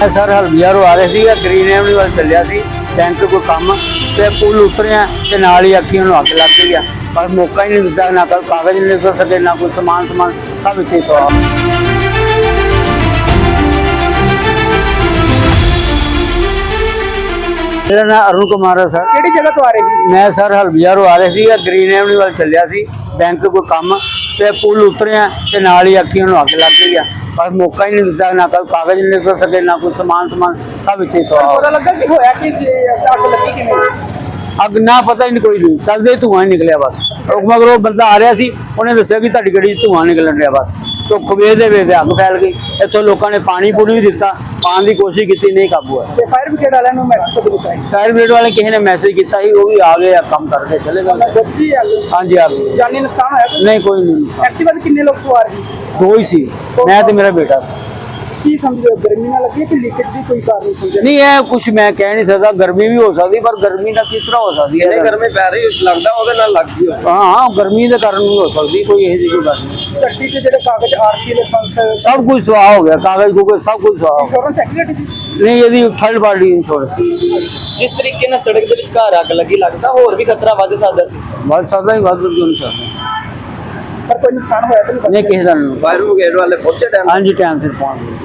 ਮੈਂ ਸਰ ਹਲਬੀਆ ਰੋ ਆ ਰਹੇ ਸੀ ਗ੍ਰੀਨ ਐਵਨਿਊ ਵੱਲ ਚੱਲਿਆ ਸੀ ਬੈਂਕ ਕੋਈ ਕੰਮ ਤੇ ਪੁਲ ਉਤਰਿਆ ਤੇ ਨਾਲ ਹੀ ਅੱਖੀਆਂ ਨੂੰ ਅੱਗ ਲੱਗ ਗਈ ਆ। ਪਰ ਮੌਕਾ ਹੀ ਨਹੀਂ ਦਿੱਤਾ ਨਾ ਕੋਈ ਕਾਗਜ਼ ਨਿਕਲ ਸਕੇ ਨਾ ਕੋਈ ਸਮਾਨ ਸਮਾਨ ਸਭ ਇੱਥੇ ਸਵਾ ਮੇਰਾ ਨਾਮ ਅਰੁਣ ਕੁਮਾਰ ਹੈ ਸਰ। ਕਿਹੜੀ ਜਗ੍ਹਾ ਤੋਂ ਆ ਰਹੇ ਸੀ? ਮੈਂ ਸਰ ਹਲਬੀਆ ਰੋ ਆ ਰਹੇ ਸੀ ਗ੍ਰੀਨ ਐਵਨਿਊ ਵੱਲ ਚੱਲਿਆ ਸੀ ਬੈਂਕ ਕੋਈ ਕੰਮ ਤੇ ਪੁਲ ਉਤਰਿਆ ਤੇ ਨਾਲ ਹੀ ਅੱਖੀਆਂ ਨੂੰ ਅੱਗ ਲੱਗ ਗਈ ਆ। ਪਰ ਮੌਕਾ ਹੀ ਨਹੀਂ ਦਿੱਤਾ ਨਾ ਕੋਈ ਕਾਗਜ਼ ਨਿਕਲ ਸਕੇ ਨਾ ਕੋਈ ਸਮਾਨ ਸਮਾਨ ਸਭ ਇੱਥੇ ਸਵਾ ਪਤਾ ਲੱਗਾ ਕਿ ਹੋਇਆ ਕਿ ਸੀ ਅੱਗ ਲੱਗੀ ਕਿਵੇਂ? ਅੱਗ ਨਾ ਪਤਾ ਹੀ ਨਹੀਂ ਕੋਈ ਨਹੀਂ ਚੱਲਦੇ ਧੂਆਂ ਨਿਕਲਿਆ ਬਸ। ਮਗਰ ਉਹ ਬੰਦਾ ਆ ਰਿਹਾ ਸੀ ਉਹਨੇ ਦੱਸਿਆ ਕਿ ਤੁਹਾਡੀ ਗੱਡੀ ਧੂਆਂ ਨਿਕਲਣ ਰਿਹਾ ਬਸ। ਤੋਂ ਖਵੇ ਦੇ ਵੇ ਅੱਗ ਫੈਲ ਗਈ। ਇੱਥੋਂ ਲੋਕਾਂ ਨੇ ਪਾਣੀ ਪੂਣੀ ਵੀ ਦਿੱਤਾ। ਪਾਣ ਦੀ ਕੋਸ਼ਿਸ਼ ਕੀਤੀ ਨਹੀਂ ਕਾਬੂ ਆਇਆ ਤੇ ਫਾਇਰ ਬ੍ਰਿਗੇਡ ਵਾਲਿਆਂ ਨੂੰ ਮੈਸੇਜ ਕਦੋਂ ਦਿੱਤਾ ਹੈ ਫਾਇਰ ਬ੍ਰਿਗੇਡ ਵਾਲੇ ਕਿਸੇ ਨੇ ਮੈਸੇਜ ਕੀਤਾ ਸੀ ਉਹ ਵੀ ਆ ਗਏ ਆ ਕੰਮ ਕਰਕੇ ਚਲੇ ਗਏ। ਗੱਡੀ ਅੱਗ? ਹਾਂਜੀ ਆ ਗਏ ਜਾਨੀ ਨੁਕਸਾਨ ਹੋਇਆ ਕੋਈ? ਨਹੀਂ ਕੋਈ ਨਹੀਂ ਐਕਟਿਵਾ ਤੇ ਕਿੰਨੇ ਲੋਕ ਸਵਾਰ ਸੀ? ਦੋ ਹੀ ਸੀ। ਮੈਂ ਤੇ ਮੇਰਾ ਬੇਟਾ ਸੀ। ਕੀ ਸਮਝਦੇ ਹੋ? ਗਰਮੀ ਨਾਲ ਲੱਗੀ ਹੈ ਕਿ ਲੀਕੇਜ ਦੀ ਕੋਈ ਕਾਰਨ ਸਮਝਦੇ ਨਹੀਂ ਇਹ ਕੁਝ ਮੈਂ ਕਹਿ ਨਹੀਂ ਸਕਦਾ। ਗਰਮੀ ਵੀ ਹੋ ਸਕਦੀ ਪਰ ਗਰਮੀ ਦਾ ਕਿਸ ਤਰ੍ਹਾਂ ਹੋ ਸਕਦੀ ਹੈ? ਗਰਮੀ ਪੈ ਰਹੀ ਲੱਗਦਾ ਉਹਦੇ ਨਾਲ ਲੱਗ ਗਈ ਹਾਂ ਹਾਂ ਗਰਮੀ ਦੇ ਕਾਰਨ ਵੀ ਹੋ ਸਕਦੀ ਕੋਈ ਇਹੋ ਜਿਹੀ ਕੋਈ ਗੱਲ ਨਹੀਂ। ਗੱਡੀ ਦੇ ਜਿਹੜੇ ਕਾਗਜ਼ ਆਰਸੀ ਲਾਇਸੈਂਸ ਸਭ ਕੁਝ ਸਵਾਹ ਹੋ ਗਿਆ ਕਾਗਜ਼ ਕੋਗਜ਼ ਸਭ ਕੁਝ ਸਵਾਹ ਹੋ ਗਿਆ। ਇੰਸ਼ੋਰੈਂਸ ਗੱਡੀ ਦੀ? ਨਹੀਂ ਇਹਦੀ ਥਰਡ ਪਾਰਟੀ ਇੰਸ਼ੋਰੈਂਸ ਜਿਸ ਤਰੀਕੇ ਨਾਲ ਸੜਕ ਦੇ ਵਿਚਕਾਰ ਅੱਗ ਲੱਗੀ ਲੱਗਦਾ ਹੋਰ ਵੀ ਖਤਰਾ ਵੱਧ ਸਕਦਾ ਸੀ? ਵੱਧ ਸਕਦਾ ਹੀ ਵੱਧ ਕਿਉਂ ਨਹੀਂ ਸਕਦਾ? ਪਰ ਕੋਈ ਨੁਕਸਾਨ ਹੋਇਆ ਤਾਂ ਨਹੀਂ ਨਹੀਂ ਕਿਸੇ ਦਾ ਨਹੀਂ। ਫਾਇਰ ਬ੍ਰਿਗੇਡ ਵਾਲੇ ਪਹੁੰਚੇ ਟਾਈਮ ਹਾਂਜੀ ਟਾਈਮ ਸਿਰ ਪਹੁੰਚ ਗਏ।